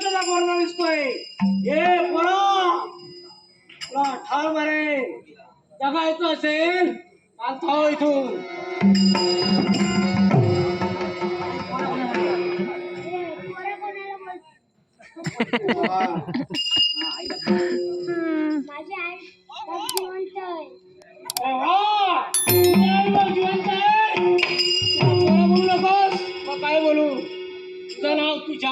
श्रीमंताचा पोरगा दिसतोय? ए पोरा! तुला ठार मारे. जगायचं असेल चालतो इथून. मग काय बोलू? तुझं नाव तुझ्या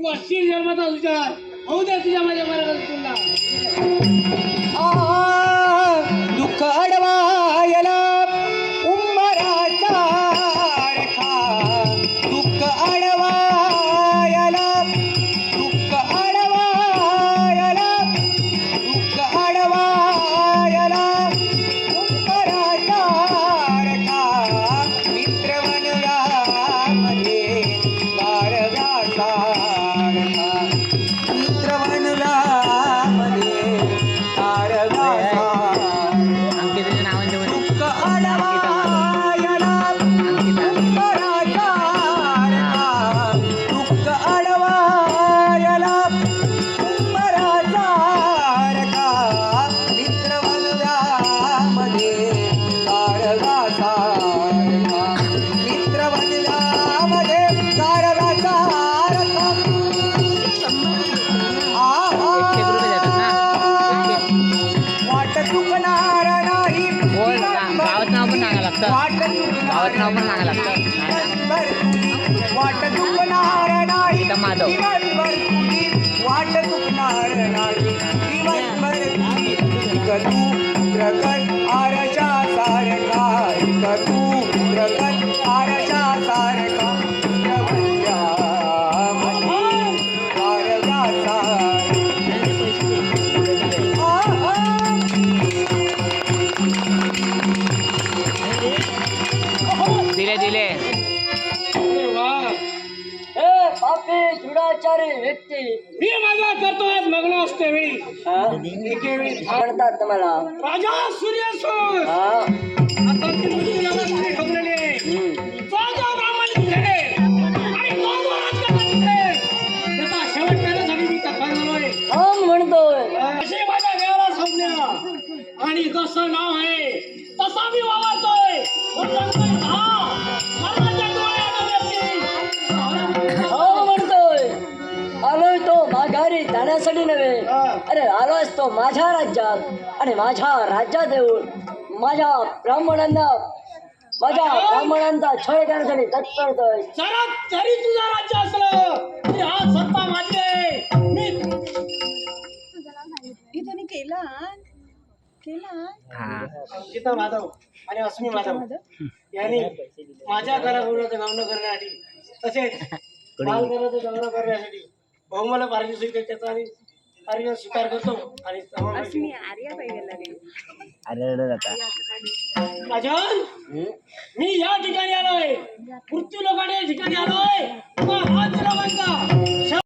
तू जन्माचा विचार होऊ द्या तुझ्या माझ्या मनात तुला. वाट नाव पण सांगायला लागतं. वाट चुकणार नाही. माधव. वाट नाही. व्यक्ती. मी माझा करतोय मग्न असते वेळी एकेवेळी म्हणतात तुम्हाला. राजा सूर्यसूर. हा. आता ती मुलगी आहे. जो ब्राह्मण आणि तो जो राजकारणी तिथे, त्याचा शेवट करण्यासाठी मी तत्पर झालोय. हा म्हणतोय. अशी माझ्या देवाला संज्ञा. आणि जसं नाव आहे तसा मी वावरतोय. म्हणून हा, माघारी जाण्यासाठी नव्हे अरे आलोय तो माझ्या राज्यात. आणि माझ्या राज्यात येऊन माझ्या ब्राह्मणांना माझ्या ब्राह्मणांचा छळ करण्यासाठी तत्परतोय जरा जरी तुझं राज्य असलं. तरी हा सत्ता माझी आहे मी हे त्याने केला. केला. हा. गीता माधव आणि अस्मी माधव. यांनी माझ्या करण्यासाठी तसेच बालघराचं करण्यासाठी मग मला भारतीय त्याचा आणि आर्य स्वीकार करतो आणि मी अरे मी या ठिकाणी आलोय. मृत्यू लोकांनी या ठिकाणी आलोय. तुला म्हणता